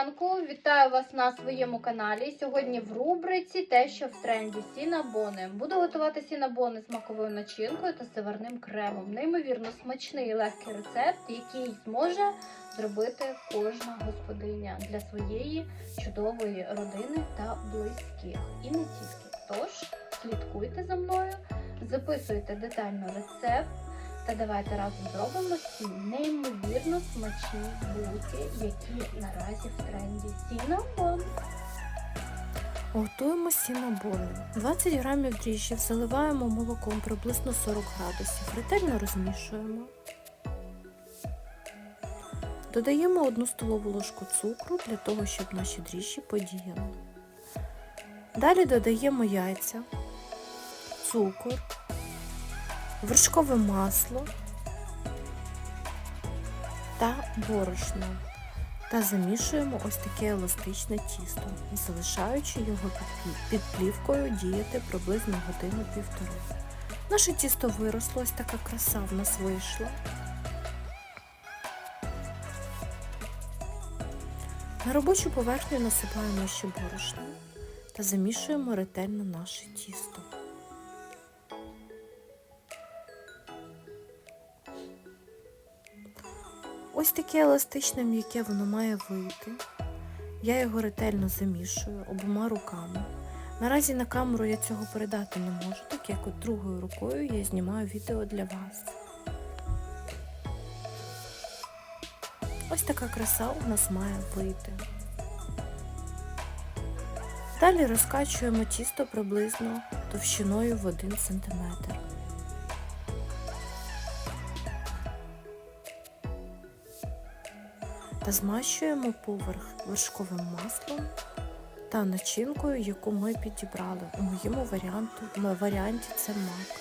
ранку! Вітаю вас на своєму каналі. Сьогодні в рубриці те, що в тренді сінабони. Буду готувати сінабони з маковою начинкою та северним кремом. Неймовірно смачний і легкий рецепт, який зможе зробити кожна господиня для своєї чудової родини та близьких. І не тільки. Тож слідкуйте за мною, записуйте детально рецепт. Та давайте разом зробимо ці неймовірно смачні булки, які наразі в тренді. Сінабон. Готуємо сінабони. 20 грамів дріжджів заливаємо молоком приблизно 40 градусів. Ретельно розмішуємо. Додаємо 1 столову ложку цукру для того, щоб наші дріжджі подіяли. Далі додаємо яйця, цукор, вершкове масло та борошно та замішуємо ось таке еластичне тісто, залишаючи його під плівкою діяти приблизно годину-півтори. Наше тісто виросло, ось така краса в нас вийшла. На робочу поверхню насипаємо ще борошно та замішуємо ретельно наше тісто. Ось таке еластичне м'яке воно має вийти. Я його ретельно замішую обома руками. Наразі на камеру я цього передати не можу, так як от другою рукою я знімаю відео для вас. Ось така краса у нас має вийти. Далі розкачуємо тісто приблизно товщиною в 1 см. Та змащуємо поверх вершковим маслом та начинкою, яку ми підібрали. У моєму варіанту, на варіанті це мак.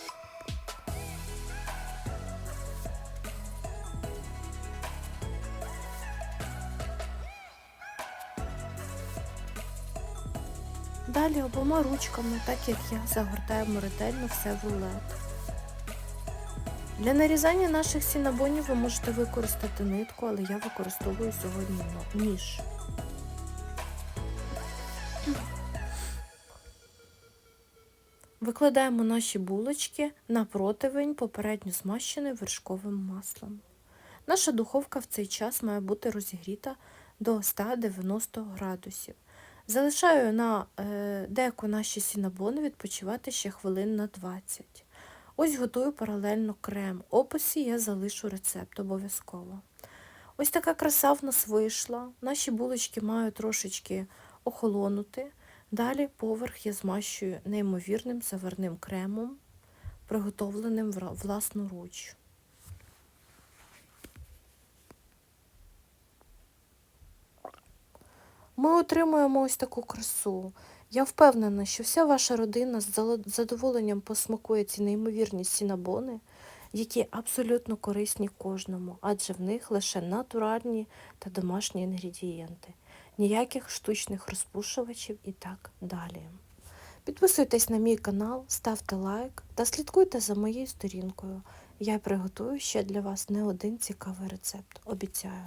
Далі обома ручками, так як я, загортаємо ретельно все в рулет. Для нарізання наших сінабонів ви можете використати нитку, але я використовую сьогодні ніж. Викладаємо наші булочки на противень, попередньо змащений вершковим маслом. Наша духовка в цей час має бути розігріта до 190 градусів. Залишаю на е, деку наші сінабони відпочивати ще хвилин на 20. Ось готую паралельно крем. Описі я залишу рецепт обов'язково. Ось така краса в нас вийшла. Наші булочки мають трошечки охолонути. Далі поверх я змащую неймовірним заварним кремом, приготовленим власноруч. Ми отримуємо ось таку красу. Я впевнена, що вся ваша родина з задоволенням посмакує ці неймовірні сінабони, які абсолютно корисні кожному, адже в них лише натуральні та домашні інгредієнти, ніяких штучних розпушувачів і так далі. Підписуйтесь на мій канал, ставте лайк та слідкуйте за моєю сторінкою. Я приготую ще для вас не один цікавий рецепт, обіцяю.